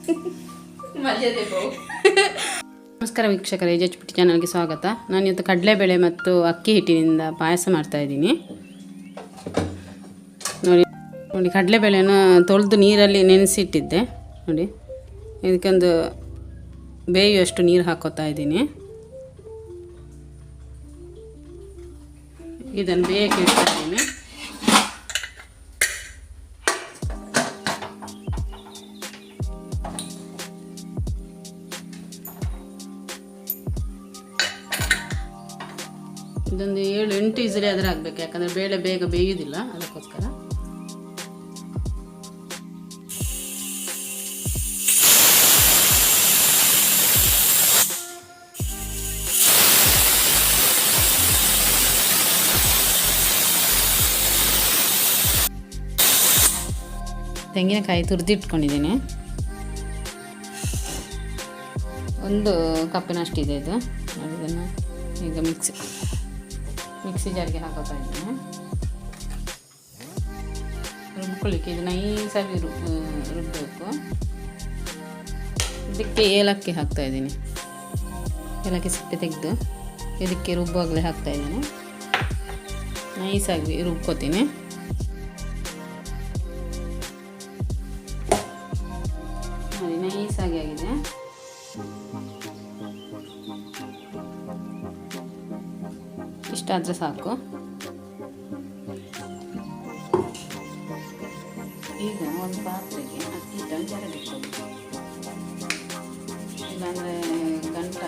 ನಮಸ್ಕಾರ ವೀಕ್ಷಕರೇ ಎಜ್ ಪಿ ಚಾನಲ್ಗೆ ಸ್ವಾಗತ. ನಾನು ಇವತ್ತು ಕಡಲೆಬೇಳೆ ಮತ್ತು ಅಕ್ಕಿ ಹಿಟ್ಟಿನಿಂದ ಪಾಯಸ ಮಾಡ್ತಾ ಇದ್ದೀನಿ. ನೋಡಿ ನೋಡಿ, ಕಡಲೆಬೇಳೆನ ತೊಳೆದು ನೀರಲ್ಲಿ ನೆನೆಸಿಟ್ಟಿದ್ದೆ. ನೋಡಿ, ಇದಕ್ಕೊಂದು ಬೇಯುವಷ್ಟು ನೀರು ಹಾಕೋತಾ ಇದ್ದೀನಿ. ಇದನ್ನು ಬೇಯಕ್ಕೆ ಏಳು ಈಸಿಲಿ ಅದರ ಹಾಕ್ಬೇಕು ಯಾಕಂದರೆ ಬೇಳೆ ಬೇಗ ಬೇಯುವುದಿಲ್ಲ ಅದಕ್ಕೋಸ್ಕರ. ತೆಂಗಿನಕಾಯಿ ತುರಿದಿಟ್ಕೊಂಡಿದ್ದೀನಿ. ಒಂದು ಕಪ್ಪಿನಷ್ಟಿದೆ ಇದು. ಅದನ್ನು ಈಗ ಮಿಕ್ಸಿ ಮಿಕ್ಸಿ ಜಾರಿಗೆ ಹಾಕೋತಾ ಇದ್ದೀನಿ. ರುಬ್ಕೊಳ್ಳಿಕ್ಕೆ ಇದು ನೈಸಾಗಿ ರು ರುಬ್ಬಬೇಕು ಇದಕ್ಕೆ ಏಲಕ್ಕಿ ಹಾಕ್ತಾ ಇದ್ದೀನಿ. ಏಲಕ್ಕಿ ಸಿಪ್ಪೆ ತೆಗೆದು ಇದಕ್ಕೆ ರುಬ್ಬಾಗಲೇ ಹಾಕ್ತಾ ಇದ್ದೀನಿ. ನೈಸಾಗಿ ರುಬ್ಕೋತೀನಿ. ನೈಸಾಗಿ ಆಗಿದೆ. ಇಷ್ಟಾದರೆ ಸಾಕು ಈಗ ಒಂದು ಪಾತ್ರೆಗೆ ಅಕ್ಕಿ ಹಿಟ್ಟನ್ನು ಜರಡಿಕೊಳ್ಳಿ ಇಲ್ಲಾಂದರೆ ಗಂಟು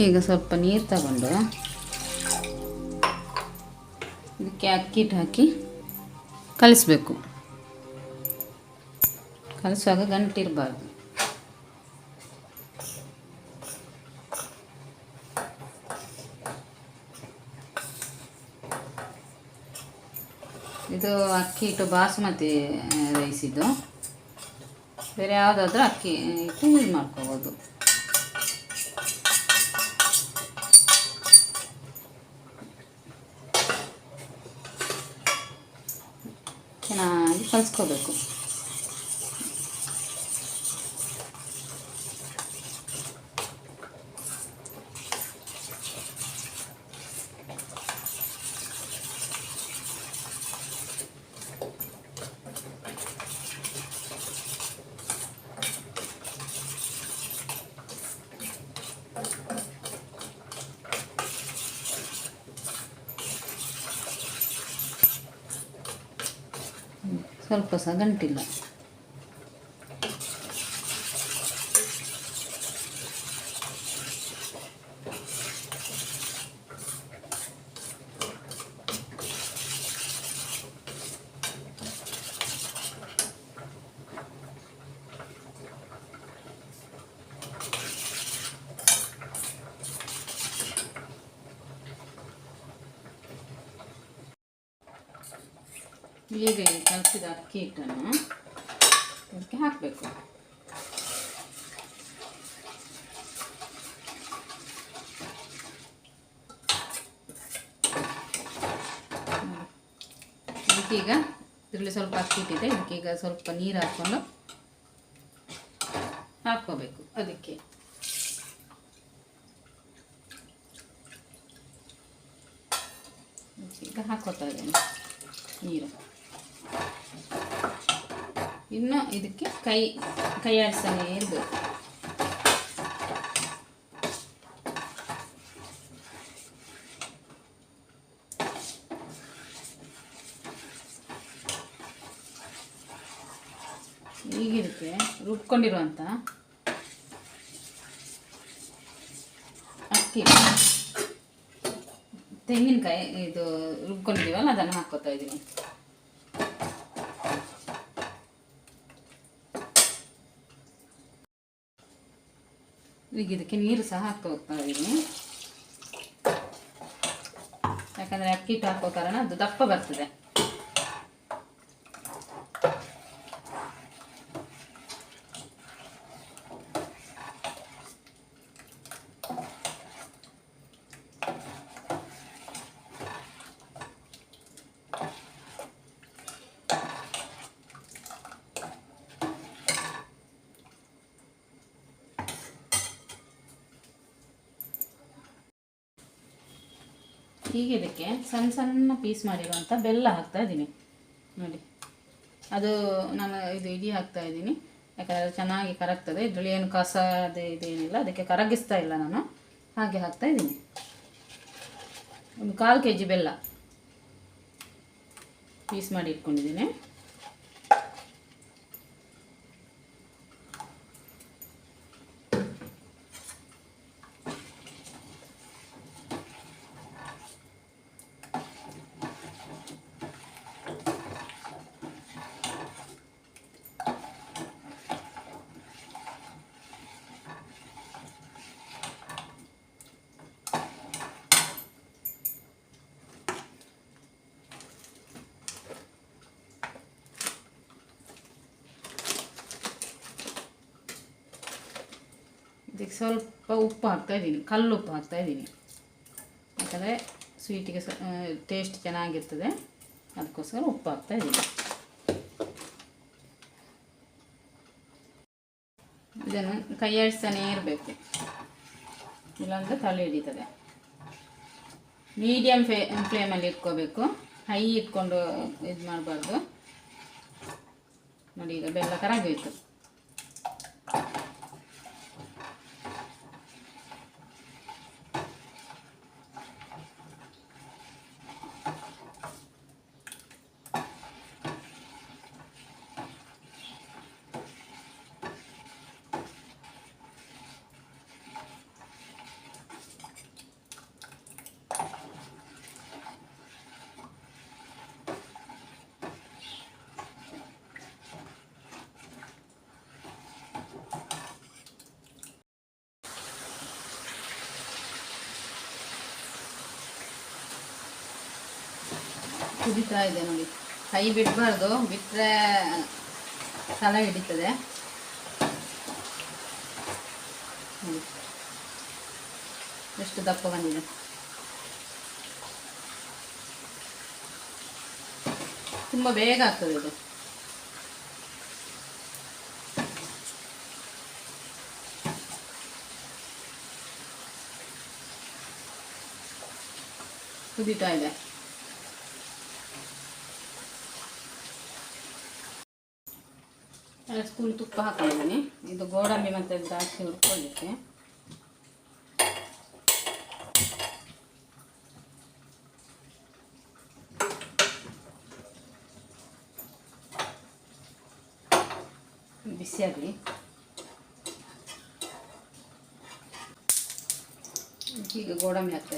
ಈಗ ಸ್ವಲ್ಪ ನೀರು ತಗೊಂಡು ಇದಕ್ಕೆ ಅಕ್ಕಿ ಹಿಟ್ಟು ಹಾಕಿ ಕಲಿಸ್ಬೇಕು. ಕಲಿಸುವಾಗ ಗಂಟಿರಬಾರ್ದು. ಇದು ಅಕ್ಕಿ ಹಿಟ್ಟು ಬಾಸುಮತಿ ರೈಸಿದ್ದು ಬೇರೆ ಯಾವುದಾದ್ರೂ ಅಕ್ಕಿ ಹಿಟ್ಟು ಯೂಸ್ ಮಾಡ್ಕೋಬೋದು. ಚೆನ್ನಾಗಿ ಕಲಿಸ್ಕೋಬೇಕು. ಸ್ವಲ್ಪ ಸಹ ಗಂಟಿಲ್ಲ. ಈಗ ಈ ಕಲಸಿದ ಅಕ್ಕಿ ಹಿಟ್ಟನ್ನು ಅದಕ್ಕೆ ಹಾಕಬೇಕು. ಈಗ ಇದರಲ್ಲಿ ಸ್ವಲ್ಪ ಅಕ್ಕಿ ಹಿಟ್ಟಿದೆ ಈಗ ಸ್ವಲ್ಪ ನೀರು ಹಾಕ್ಕೊಂಡು ಹಾಕ್ಕೋಬೇಕು ಅದಕ್ಕೆ. ಈಗ ಹಾಕೋತಾ ಇದ್ದೀನಿ ನೀರು. ಇನ್ನು ಇದಕ್ಕೆ ಕೈ ಕೈ ಆಡಿಸ್ತಾನೆ ಇರಬೇಕು ಈಗ ರುಬ್ಕೊಂಡಿರುವಂಥ ಅಕ್ಕಿ. ತೆಂಗಿನಕಾಯಿ, ಇದು ರುಬ್ಕೊಂಡಿದ್ದೀವಲ್ಲ, ಅದನ್ನು ಹಾಕ್ಕೋತಾ ಇದ್ದೀನಿ ಈಗ ಇದಕ್ಕೆ ನೀರು ಸಹ ಹಾಕ್ತಾ ಇದ್ದೀನಿ ಯಾಕಂದರೆ ಅಕ್ಕಿ ಹಿಟ್ಟು ಹಾಕೋ ಕಾರಣ ಅದು ದಪ್ಪ ಬರ್ತದೆ. ಈಗ ಇದಕ್ಕೆ ಸಣ್ಣ ಸಣ್ಣ ಪೀಸ್ ಮಾಡಿರುವಂಥ ಬೆಲ್ಲ ಹಾಕ್ತಾ ಇದ್ದೀನಿ. ನೋಡಿ. ಅದು ನಾನು ಇದು ಇಡಿ ಹಾಕ್ತಾ ಇದ್ದೀನಿ. ಯಾಕಂದರೆ ಚೆನ್ನಾಗಿ ಕರಗ್ತದೆ. ಇದರಲ್ಲಿ ಏನು ಕಸ ಅದು ಇದೇನಿಲ್ಲ ಅದಕ್ಕೆ ಕರಗಿಸ್ತಾ ಇಲ್ಲ ನಾನು. ಹಾಗೆ ಹಾಕ್ತಾ ಇದ್ದೀನಿ. ಒಂದು ಕಾಲು ಕೆ ಜಿ ಬೆಲ್ಲ ಪೀಸ್ ಮಾಡಿ ಇಟ್ಕೊಂಡಿದ್ದೀನಿ. ಇದಕ್ಕೆ ಸ್ವಲ್ಪ ಉಪ್ಪು ಹಾಕ್ತಾ ಇದ್ದೀನಿ. ಕಲ್ಲು ಉಪ್ಪು ಹಾಕ್ತಾ ಇದ್ದೀನಿ. ಯಾಕಂದರೆ ಸ್ವೀಟಿಗೆ ಸ ಟೇಸ್ಟ್ ಚೆನ್ನಾಗಿರ್ತದೆ. ಅದಕ್ಕೋಸ್ಕರ ಉಪ್ಪು ಹಾಕ್ತಾ ಇದ್ದೀನಿ. ಇದನ್ನು ಕೈ ಆಡಿಸ್ತಾನೇ ಇರಬೇಕು. ಇಲ್ಲಾಂದರೆ ತಲೆ ಹಿಡಿತದೆ. ಮೀಡಿಯಮ್ ಫ್ಲೇ ಫ್ಲೇಮಲ್ಲಿ ಇಟ್ಕೋಬೇಕು. ಹೈ ಇಟ್ಕೊಂಡು ಇದು ಮಾಡಬಾರ್ದು ನೋಡಿ, ಈಗ ಬೆಲ್ಲ ಕರಗೋಯ್ತು ಕುದಿತಾ ಇದೆ ನೋಡಿ. ಕೈ ಬಿಡಬಾರ್ದು ಬಿಟ್ಟರೆ ತಲೆ ಹಿಡಿತದೆ. ಎಷ್ಟು ದಪ್ಪ ಬಂದಿದೆ. ತುಂಬ ಬೇಗ ಆಗ್ತದೆ ಇದು. ಕುದೀತಾ ಇದೆ. ಎರಡು ಸ್ಪೂನ್ ತುಪ್ಪ ಹಾಕೊಂಡಿದ್ದೀನಿ. ಇದು ಗೋಡಂಬಿ ಮತ್ತು ದ್ರಾಕ್ಷಿ ಹುರ್ಕೊಳ್ಳಿಕ್ಕೆ. ಬಿಸಿಯಾಗಲಿ ಈಗ ಗೋಡಂಬಿ ಹಾಕ್ತಾ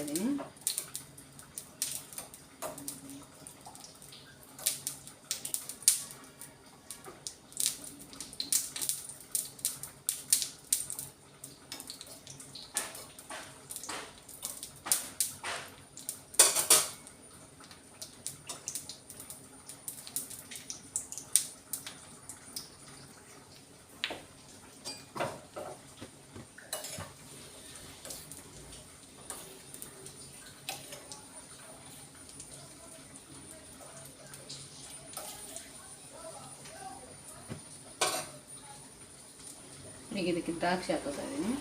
ಈಗ ಇದಕ್ಕೆ ದ್ರಾಕ್ಷಿ ಹಾಕೋತಾ ಇದ್ದೀನಿ.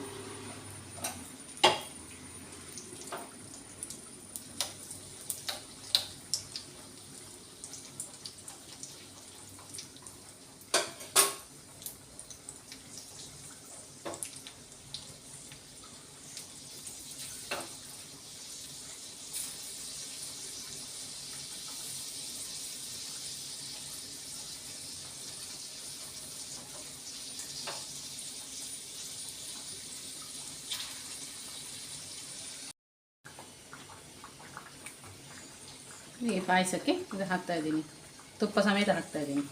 ಈ ಪಾಯಸಕ್ಕೆ ಇದು ಹಾಕ್ತಾ ಇದ್ದೀನಿ. ತುಪ್ಪ ಸಮೇತ ಹಾಕ್ತಾ ಇದ್ದೀನಿ.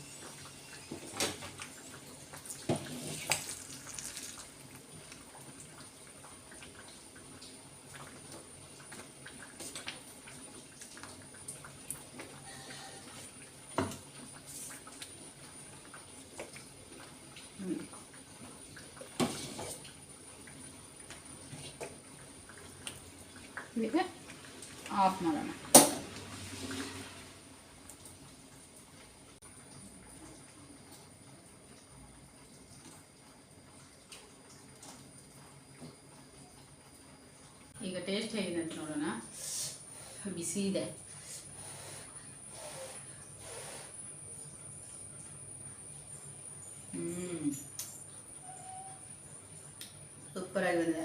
ಇದಕ್ಕೆ ಆಫ್ ಮಾಡೋಣ ಈಗ ಟೇಸ್ಟ್ ಹೇಗಿದೆ ಅಂತ ನೋಡೋಣ ಬಿಸಿ ಇದೆ ಸೂಪರ್ ಆಗಿದೆ